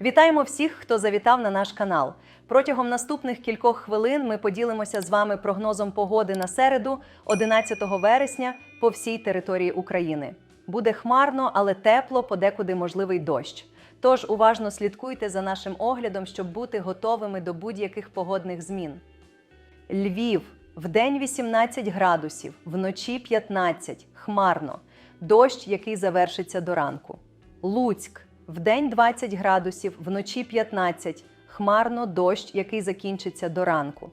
Вітаємо всіх, хто завітав на наш канал. Протягом наступних кількох хвилин ми поділимося з вами прогнозом погоди на середу, 11 вересня, по всій території України. Буде хмарно, але тепло, подекуди можливий дощ. Тож уважно слідкуйте за нашим оглядом, щоб бути готовими до будь-яких погодних змін. Львів вдень 18 градусів, вночі 15, хмарно. Дощ, який завершиться до ранку. Луцьк вдень 20 градусів, вночі 15, хмарно дощ, який закінчиться до ранку.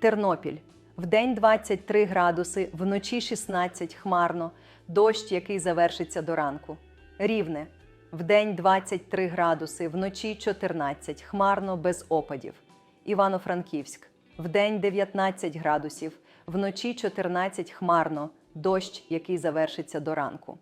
Тернопіль. Вдень 23 градуси, вночі 16, хмарно, дощ, який завершиться до ранку. Рівне. Вдень 23 градуси, вночі 14, хмарно без опадів. Івано-Франківськ. Вдень 19 градусів, вночі 14 хмарно, дощ, який завершиться до ранку.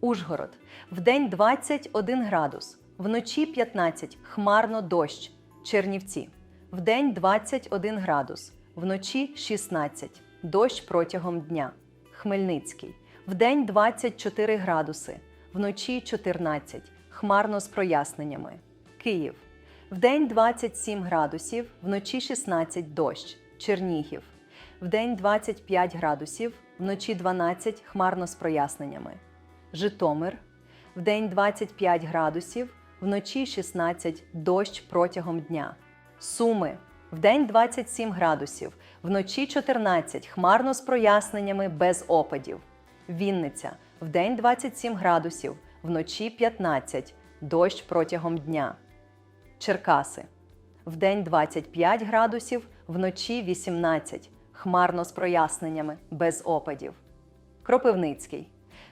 Ужгород вдень 21 градус, вночі 15 хмарно дощ. Чернівці вдень 21 градус, вночі 16 дощ протягом дня. Хмельницький вдень 24 градуси, вночі 14 хмарно з проясненнями. Київ Вдень 27 градусів, вночі 16 дощ. Чернігів. Вдень 25 градусів, вночі 12 хмарно з проясненнями. Житомир. Вдень 25 градусів, вночі 16 дощ протягом дня. Суми. Вдень 27 градусів, вночі 14 хмарно з проясненнями без опадів. Вінниця. Вдень 27 градусів, вночі 15 дощ протягом дня. Черкаси. Вдень 25 градусів, вночі 18, хмарно з проясненнями, без опадів. Кропивницький.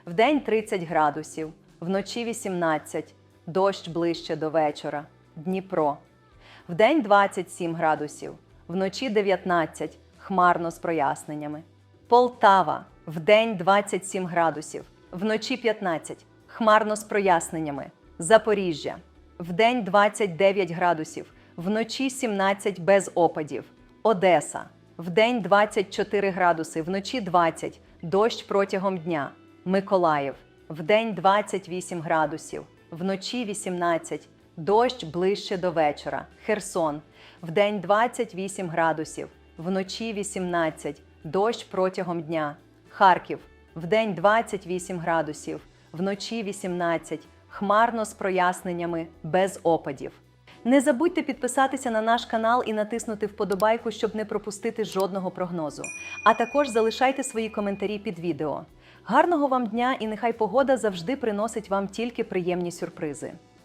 Вдень 30 градусів, вночі 18, дощ ближче до вечора. Дніпро. Вдень 27 градусів, вночі 19, хмарно з проясненнями. Полтава. Вдень 27 градусів, вночі 15, хмарно з проясненнями. Запоріжжя. Вдень 29 градусів, вночі 17 без опадів. Одеса. Вдень 24 градуси, вночі 20, дощ протягом дня. Миколаїв. Вдень 28 градусів, вночі 18, дощ ближче до вечора. Херсон. Вдень 28 градусів, вночі 18, дощ протягом дня. Харків. Вдень 28 градусів, вночі 18, хмарно з проясненнями, без опадів. Не забудьте підписатися на наш канал і натиснути вподобайку, щоб не пропустити жодного прогнозу. А також залишайте свої коментарі під відео. Гарного вам дня і нехай погода завжди приносить вам тільки приємні сюрпризи.